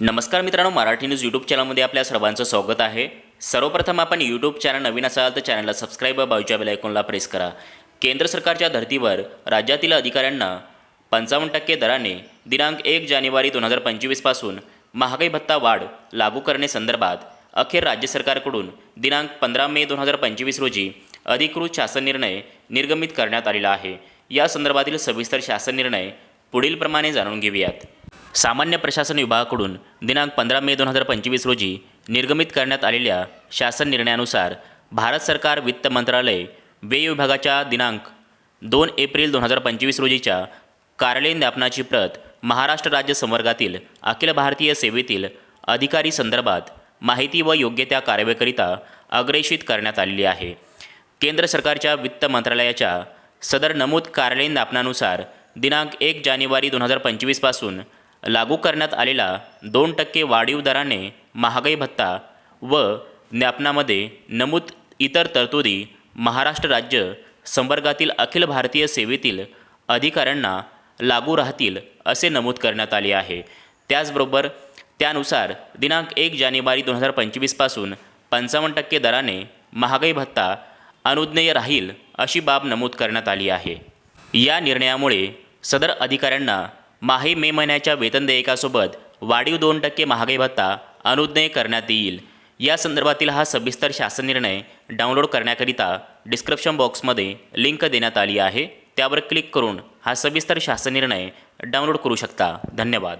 नमस्कार मित्रांनो Marathi news YouTube चॅनलमध्ये आपल्या सर्वांचं स्वागत आहे. सर्वप्रथम आपण यूट्यूब चॅनल नवीन असाल तर चॅनलला सबस्क्राईब व बाजूच्या बेलायकॉनला प्रेस करा. केंद्र सरकारच्या धर्तीवर राज्यातील अधिकाऱ्यांना पंचावन्न टक्के दराने दिनांक एक जानेवारी दोन हजार पंचवीसपासून महागाई भत्ता वाढ लागू करण्यासंदर्भात अखेर राज्य सरकारकडून दिनांक पंधरा मे दोन हजार पंचवीस रोजी अधिकृत शासन निर्णय निर्गमित करण्यात आलेला आहे. या संदर्भातील सविस्तर शासन निर्णय पुढीलप्रमाणे जाणून घेऊयात. सामान्य प्रशासन विभागाकडून दिनांक पंधरा मे दोन हजार पंचवीस रोजी निर्गमित करण्यात आलेल्या शासन निर्णयानुसार भारत सरकार वित्त मंत्रालय व्यय विभागाच्या दिनांक दोन एप्रिल दोन हजार पंचवीस रोजीच्या कार्यालयीन ज्ञापनाची प्रत महाराष्ट्र राज्य संवर्गातील अखिल भारतीय सेवेतील अधिकारी संदर्भात माहिती व योग्य त्या कारवाईकरिता अग्रेषित करण्यात आलेली आहे. केंद्र सरकारच्या वित्त मंत्रालयाच्या सदर नमूद कार्यालयीन ज्ञापनानुसार दिनांक एक जानेवारी दोन हजार पंचवीसपासून लागू करण्यात आलेला दोन टक्के वाढीव दराने महागाई भत्ता व ज्ञापनामध्ये नमूद इतर तरतुदी महाराष्ट्र राज्य संवर्गातील अखिल भारतीय सेवेतील अधिकाऱ्यांना लागू राहतील असे नमूद करण्यात आले आहे. त्याचबरोबर त्यानुसार दिनांक एक जानेवारी दोन हजार पंचवीसपासून पंचावन्न टक्के दराने महागाई भत्ता अनुज्ञेय राहील अशी बाब नमूद करण्यात आली आहे. या निर्णयामुळे सदर अधिकाऱ्यांना माही मे महिन्याच्या वेतन देयकासोबत वाढीव दोन टक्के महागाई भत्ता अनुज्ञेय करण्यात येईल. या संदर्भातील हा सविस्तर शासन निर्णय डाउनलोड करण्याकरिता डिस्क्रिप्शन बॉक्समध्ये लिंक देण्यात आली आहे. त्यावर क्लिक करून हा सविस्तर शासन निर्णय डाउनलोड करू शकता. धन्यवाद.